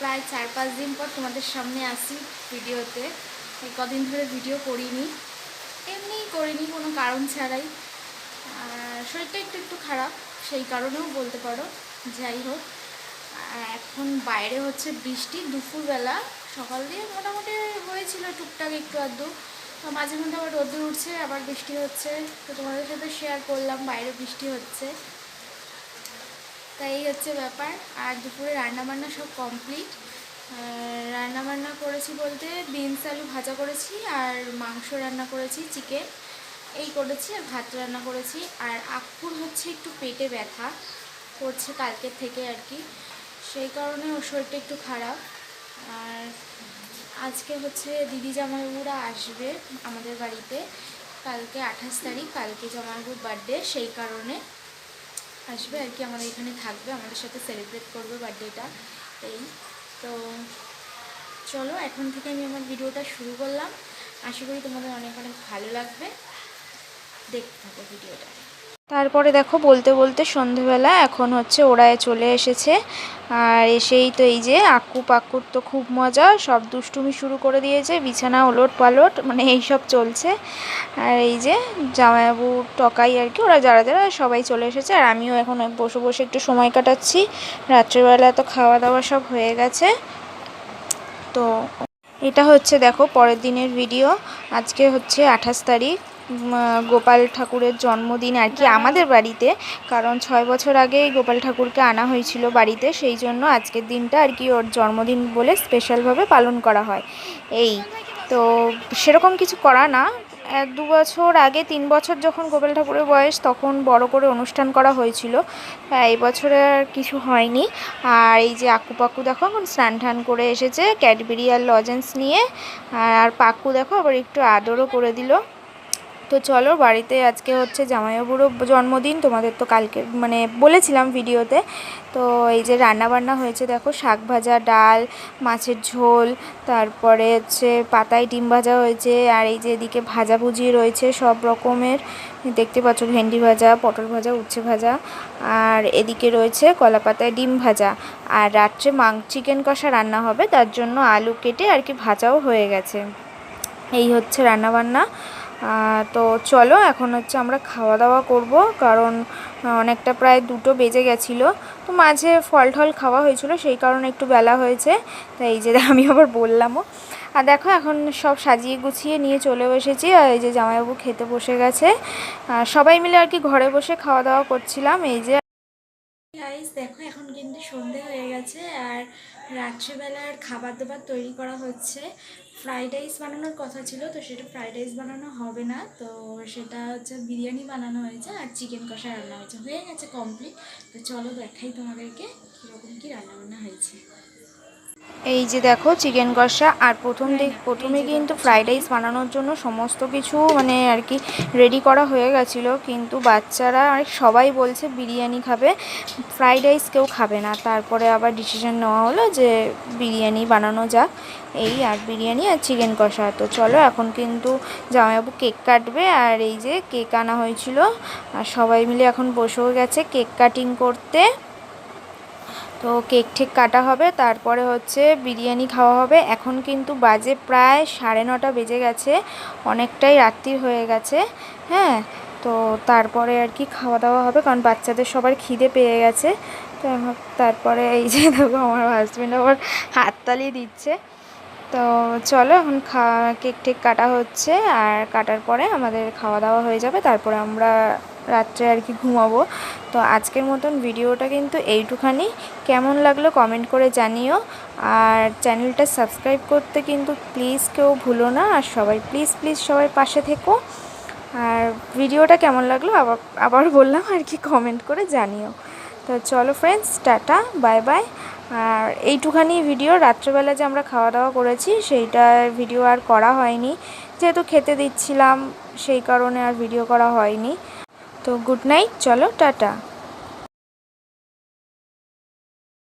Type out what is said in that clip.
প্রায় চার পাঁচ দিন পর তোমাদের সামনে আসি ভিডিওতে। এই কদিন ধরে ভিডিও করিনি। এমনিই করিনি, কোনো কারণ ছাড়াই। শরীরটা একটু একটু খারাপ, সেই কারণেও বলতে পারো। যাই হোক এখন বাইরে হচ্ছে বৃষ্টি দুপুরবেলা। সকাল দিয়ে মোটামুটি হয়েছিল টুকটাক একটু আধটু। মাঝে মধ্যে আবার রোদ্দুর উঠছে, আবার বৃষ্টি হচ্ছে। তো তোমাদের সাথে শেয়ার করলাম, বাইরে বৃষ্টি হচ্ছে। তাই এই হচ্ছে ব্যাপার। আর দুপুরে রান্নাবান্না সব কমপ্লিট রান্নাবান্না করেছি বলতে বিনস আলু ভাজা করেছি আর মাংস রান্না করেছি চিকেন এই করেছি আর ভাত রান্না করেছি। আর আকুর হচ্ছে একটু পেটে ব্যথা, করছে কালকের থেকে আর কি। সেই কারণে ওর শরীরটা একটু খারাপ। আর আজকে হচ্ছে দিদি জামাইবাবুরা আসবে আমাদের বাড়িতে। কালকে আঠাশ তারিখ, কালকে জামাইবাবুর বার্থডে সেই কারণে আসবে আর কি, আমাদের এখানে থাকবে, আমাদের সাথে সেলিব্রেট করবে বার্থডেটা এই তো চলো, এখন থেকে আমি আমার ভিডিওটা শুরু করলাম। আশা করি তোমাদের অনেক অনেক ভালো লাগবে। দেখতে থাকো ভিডিওটা। তারপরে দেখো বলতে বলতে সন্ধেবেলা এখন হচ্ছে ওরা চলে এসেছে। আর এসেই তো এই যে আক্কু পাক্কুর তো খুব মজা, সব দুষ্টুমি শুরু করে দিয়েছে, বিছানা, ওলট পালট মানে এই সব চলছে। আর এই যে জামাইবাবু টকাই আর কি, ওরা যারা যারা সবাই চলে এসেছে। আর আমিও এখন বসে বসে একটু সময় কাটাচ্ছি। রাত্রেবেলা তো খাওয়া দাওয়া সব হয়ে গেছে। তো এটা হচ্ছে দেখো পরের দিনের ভিডিও। আজকে হচ্ছে আঠাশ তারিখ। গোপাল ঠাকুরের জন্মদিন আর কি আমাদের বাড়িতে। কারণ ছয় বছর আগে গোপাল ঠাকুরকে আনা হয়েছিল বাড়িতে, সেই জন্য আজকের দিনটা আর কি ওর জন্মদিন বলে স্পেশালভাবে পালন করা হয়। এই, তো সেরকম কিছু করা না। এক দু বছর আগে, তিন বছর যখন গোপাল ঠাকুরের বয়স, তখন বড় করে অনুষ্ঠান করা হয়েছিল। এই বছরে আর কিছু হয়নি। আর এই যে আকু পাকু দেখো, এখন স্নান টান করে এসেছে, ক্যাডবেরি আর লজেন্স নিয়ে। আর পাকু দেখো, আবার একটু আদরও করে দিল। তো চলো বাড়িতে আজকে হচ্ছে জামাইবাবুরও জন্মদিন, তোমাদের তো কালকে মানে বলেছিলাম ভিডিওতে। তো এই যে রান্না বান্না হয়েছে, দেখো শাক ভাজা, ডাল, মাছের ঝোল, তারপরে হচ্ছে পাতায় ডিম ভাজা হয়েছে, আর এই যে এদিকে ভাজাভুজি রয়েছে সব রকমের। দেখতে পাচ্ছ ভেন্ডি ভাজা, পটল ভাজা, উচ্ছে ভাজা, আর এদিকে রয়েছে কলা পাতায় ডিম ভাজা। আর রাত্রে মাং, চিকেন কষা রান্না হবে, তার জন্য আলু কেটে আর কি ভাজাও হয়ে গেছে। এই হচ্ছে রান্নাবান্না। তো চলো, এখন হচ্ছে আমরা খাওয়া দাওয়া করব, কারণ অনেকটা প্রায় দুটো বেজে গেছিল। তো মাঝে ফল টল খাওয়া হয়েছিল, সেই কারণে একটু বেলা হয়েছে, তাই এই যে আমি আবার বললামও। আর দেখো, এখন সব সাজিয়ে গুছিয়ে নিয়ে চলে এসেছি, আর এই যে জামাইবাবু খেতে বসে গেছে। সবাই মিলে আর কি ঘরে বসে খাওয়া দাওয়া করছিলাম, এই যে দেখো, এখন কিন্তু সন্ধে হয়ে গেছে, আর রাত্রিবেলার খাবার দাবার তৈরি করা হচ্ছে। ফ্রাইড রাইস বানানোর কথা ছিল, তো সেটা ফ্রাইড রাইস বানানো হবে না। তো সেটা হচ্ছে বিরিয়ানি বানানো হয়েছে আর চিকেন কষা রান্না হয়েছে। হয়ে গেছে কমপ্লিট তো চলো দেখাই তোমাদেরকে কীরকম কী রান্নাবান্না হয়েছে। এই যে দেখো, চিকেন কষা, আর প্রথম দিক, প্রথমে কিন্তু ফ্রাইড রাইস বানানোর জন্য সমস্ত কিছু মানে আর কি রেডি করা হয়ে গেছিল। কিন্তু বাচ্চারা, আর সবাই বলছে বিরিয়ানি খাবে ফ্রাইড রাইস কেউ খাবে না। তারপরে আবার ডিসিশন নেওয়া হলো যে বিরিয়ানি বানানো যাক, এই আর বিরিয়ানি আর চিকেন কষা। তো চলো, এখন কিন্তু জামাইবাবু কেক কাটবে, আর এই যে কেক আনা হয়েছিল। আর সবাই মিলে এখন বসেও গেছে কেক কাটিং করতে। তো কেক ঠেক কাটা হবে, তারপরে হচ্ছে বিরিয়ানি খাওয়া হবে। এখন কিন্তু বাজে প্রায় সাড়ে নটা বেজে গেছে, অনেকটাই রাত্রি হয়ে গেছে হ্যাঁ? তো তারপরে আর কি খাওয়া দাওয়া হবে, কারণ বাচ্চাদের সবার খিদে পেয়ে গেছে। তো তারপরে এই যে দেখো আমার হাজব্যান্ড আবার হাততালি দিচ্ছে। তো চলো এখন খা, কেক টেক কাটা হচ্ছে, আর কাটার পরে আমাদের খাওয়া দাওয়া হয়ে যাবে, তারপরে আমরা রাত্রে আর কি ঘুমাবো। তো আজকের মতন ভিডিওটা কিন্তু এইটুখানি। কেমন লাগল কমেন্ট করে জানিও। আর চ্যানেলটা সাবস্ক্রাইব করতে কিন্তু প্লিজ কেউ ভুলো না। আর সবাই প্লিজ প্লিজ সবাই পাশে থেকো। আর ভিডিওটা কেমন লাগল আবার আবার বললাম আর কি কমেন্ট করে জানিও। তো চলো ফ্রেন্ডস টাটা বাই বাই আর এইটুখানি ভিডিও রাত্রেবেলা যে আমরা খাওয়া দাওয়া করেছি, সেইটার ভিডিও আর করা হয়নি। যেহেতু খেতে দিচ্ছিলাম, সেই কারণে আর ভিডিও করা হয়নি। তো গুড নাইট চলো টাটা।